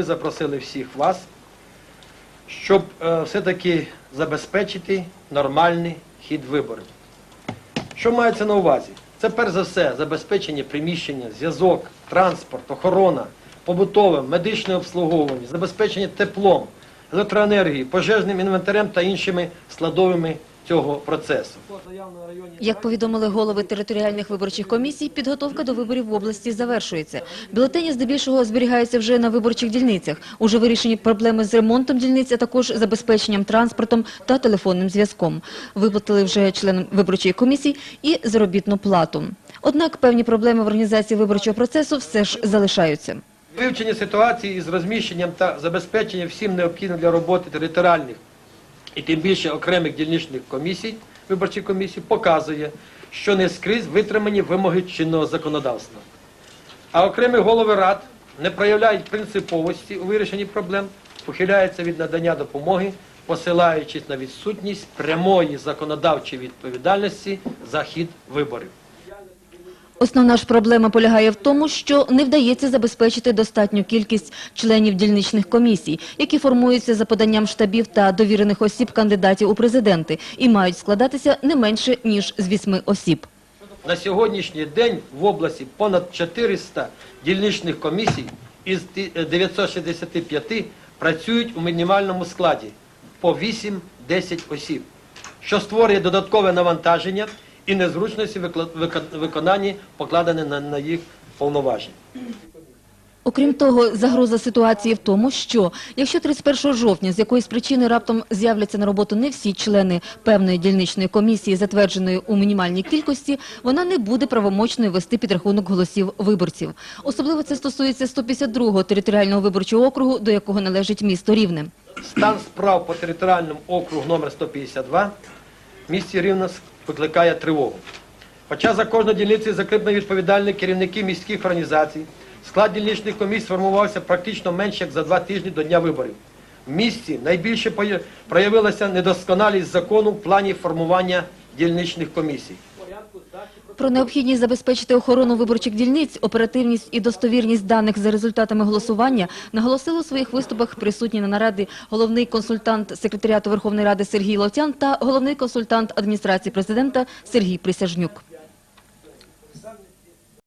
Ми запросили всіх вас, щоб е, все-таки забезпечити нормальний хід виборів. Що мається на увазі? Це перш за все забезпечення приміщення, зв'язок, транспорт, охорона, побутове, медичне обслуговування, забезпечення теплом, електроенергією, пожежним інвентарем та іншими складовими цього процесу. Як повідомили голови територіальних виборчих комісій, підготовка до виборів в області завершується. Бюлетені здебільшого зберігаються вже на виборчих дільницях. Уже вирішені проблеми з ремонтом дільниць, а також забезпеченням транспортом та телефонним зв'язком. Виплатили вже членам виборчої комісії і заробітну плату. Однак певні проблеми в організації виборчого процесу все ж залишаються. Вивчення ситуації із розміщенням та забезпеченням всім необхідним для роботи територіальних і тим більше окремих дільничних комісій, виборчих комісій, показує, що не скрізь витримані вимоги чинного законодавства. А окремі голови рад не проявляють принциповості у вирішенні проблем, ухиляються від надання допомоги, посилаючись на відсутність прямої законодавчої відповідальності за хід виборів. Основна ж проблема полягає в тому, що не вдається забезпечити достатню кількість членів дільничних комісій, які формуються за поданням штабів та довірених осіб кандидатів у президенти і мають складатися не менше, ніж з вісьми осіб. На сьогоднішній день в області понад 400 дільничних комісій із ті- е, 965 працюють у мінімальному складі по 8-10 осіб, що створює додаткове навантаження і незручності виконання покладені на, на їх повноважень. Окрім того, загроза ситуації в тому, що якщо 31 жовтня з якоїсь причини раптом з'являться на роботу не всі члени певної дільничної комісії, затвердженої у мінімальній кількості, вона не буде правомочною вести підрахунок голосів виборців. Особливо це стосується 152-го територіального виборчого округу, до якого належить місто Рівне. Стан справ по територіальному округу номер 152 в місті Рівне викликає тривогу. Хоча за кожну дільницю закріплені відповідальні керівники міських організацій, склад дільничних комісій сформувався практично менше як за два тижні до дня виборів. В місті найбільше проявилася недосконалість закону в плані формування дільничних комісій. Про необхідність забезпечити охорону виборчих дільниць, оперативність і достовірність даних за результатами голосування наголосили у своїх виступах присутні на нараді головний консультант секретаріату Верховної Ради Сергій Ловтян та головний консультант адміністрації президента Сергій Присяжнюк.